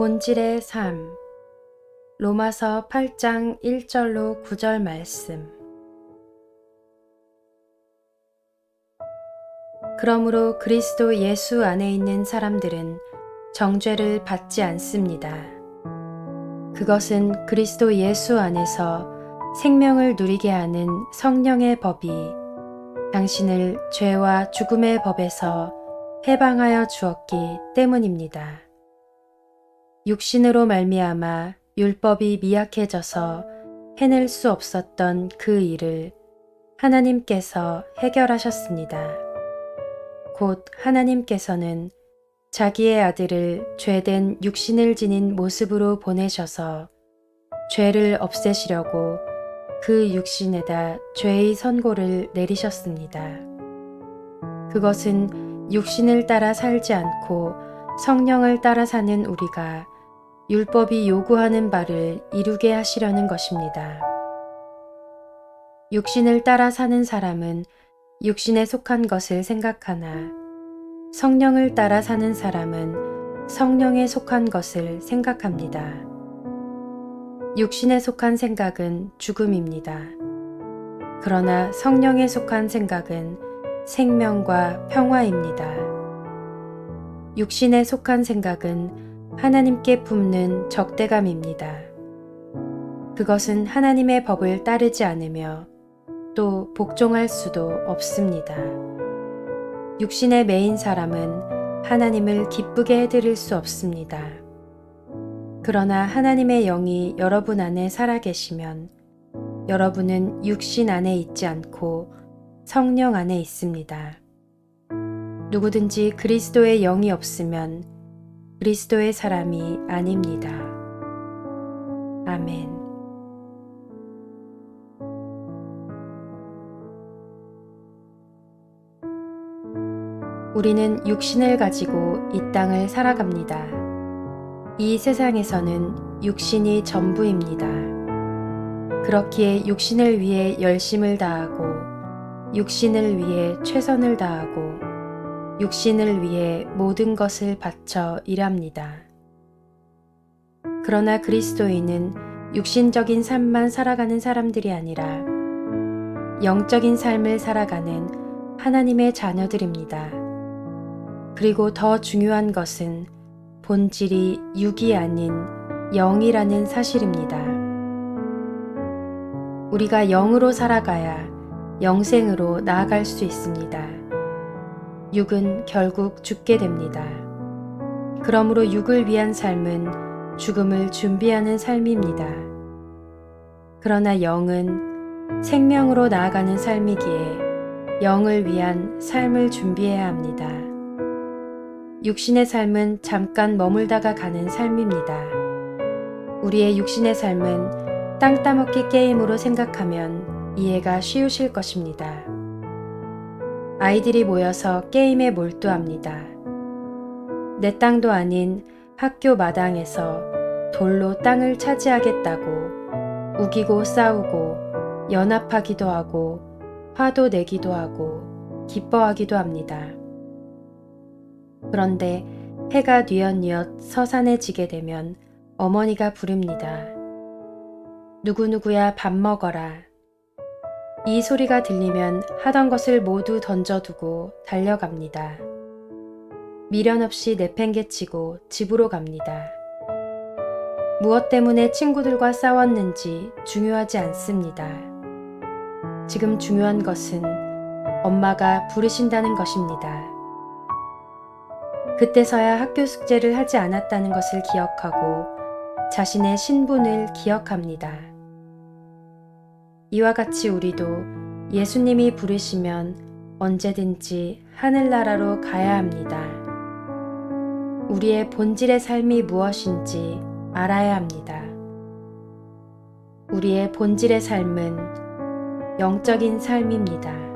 본질의 삶 로마서 8장 1절로 9절 말씀 그러므로 그리스도 예수 안에 있는 사람들은 정죄를 받지 않습니다. 그것은 그리스도 예수 안에서 생명을 누리게 하는 성령의 법이 당신을 죄와 죽음의 법에서 해방하여 주었기 때문입니다. 육신으로 말미암아 율법이 미약해져서 해낼 수 없었던 그 일을 하나님께서 해결하셨습니다. 곧 하나님께서는 자기의 아들을 죄된 육신을 지닌 모습으로 보내셔서 죄를 없애시려고 그 육신에다 죄의 선고를 내리셨습니다. 그것은 육신을 따라 살지 않고 성령을 따라 사는 우리가 율법이 요구하는 바를 이루게 하시려는 것입니다. 육신을 따라 사는 사람은 육신에 속한 것을 생각하나 성령을 따라 사는 사람은 성령에 속한 것을 생각합니다. 육신에 속한 생각은 죽음입니다. 그러나 성령에 속한 생각은 생명과 평화입니다. 육신에 속한 생각은 하나님께 품는 적대감입니다. 그것은 하나님의 법을 따르지 않으며 또 복종할 수도 없습니다. 육신의 메인 사람은 하나님을 기쁘게 해드릴 수 없습니다. 그러나 하나님의 영이 여러분 안에 살아계시면 여러분은 육신 안에 있지 않고 성령 안에 있습니다. 누구든지 그리스도의 영이 없으면 그리스도의 사람이 아닙니다. 아멘. 우리는 육신을 가지고 이 땅을 살아갑니다. 이 세상에서는 육신이 전부입니다. 그렇기에 육신을 위해 열심을 다하고, 육신을 위해 최선을 다하고, 육신을 위해 모든 것을 바쳐 일합니다. 그러나 그리스도인은 육신적인 삶만 살아가는 사람들이 아니라 영적인 삶을 살아가는 하나님의 자녀들입니다. 그리고 더 중요한 것은 본질이 육이 아닌 영이라는 사실입니다. 우리가 영으로 살아가야 영생으로 나아갈 수 있습니다. 육은 결국 죽게 됩니다. 그러므로 육을 위한 삶은 죽음을 준비하는 삶입니다. 그러나 영은 생명으로 나아가는 삶이기에 영을 위한 삶을 준비해야 합니다. 육신의 삶은 잠깐 머물다가 가는 삶입니다. 우리의 육신의 삶은 땅 따먹기 게임으로 생각하면 이해가 쉬우실 것입니다. 아이들이 모여서 게임에 몰두합니다. 내 땅도 아닌 학교 마당에서 돌로 땅을 차지하겠다고 우기고 싸우고 연합하기도 하고 화도 내기도 하고 기뻐하기도 합니다. 그런데 해가 뉘엿뉘엿 서산에 지게 되면 어머니가 부릅니다. 누구누구야 밥 먹어라. 이 소리가 들리면 하던 것을 모두 던져두고 달려갑니다. 미련 없이 내팽개치고 집으로 갑니다. 무엇 때문에 친구들과 싸웠는지 중요하지 않습니다. 지금 중요한 것은 엄마가 부르신다는 것입니다. 그때서야 학교 숙제를 하지 않았다는 것을 기억하고 자신의 신분을 기억합니다. 이와 같이 우리도 예수님이 부르시면 언제든지 하늘나라로 가야 합니다. 우리의 본질의 삶이 무엇인지 알아야 합니다. 우리의 본질의 삶은 영적인 삶입니다.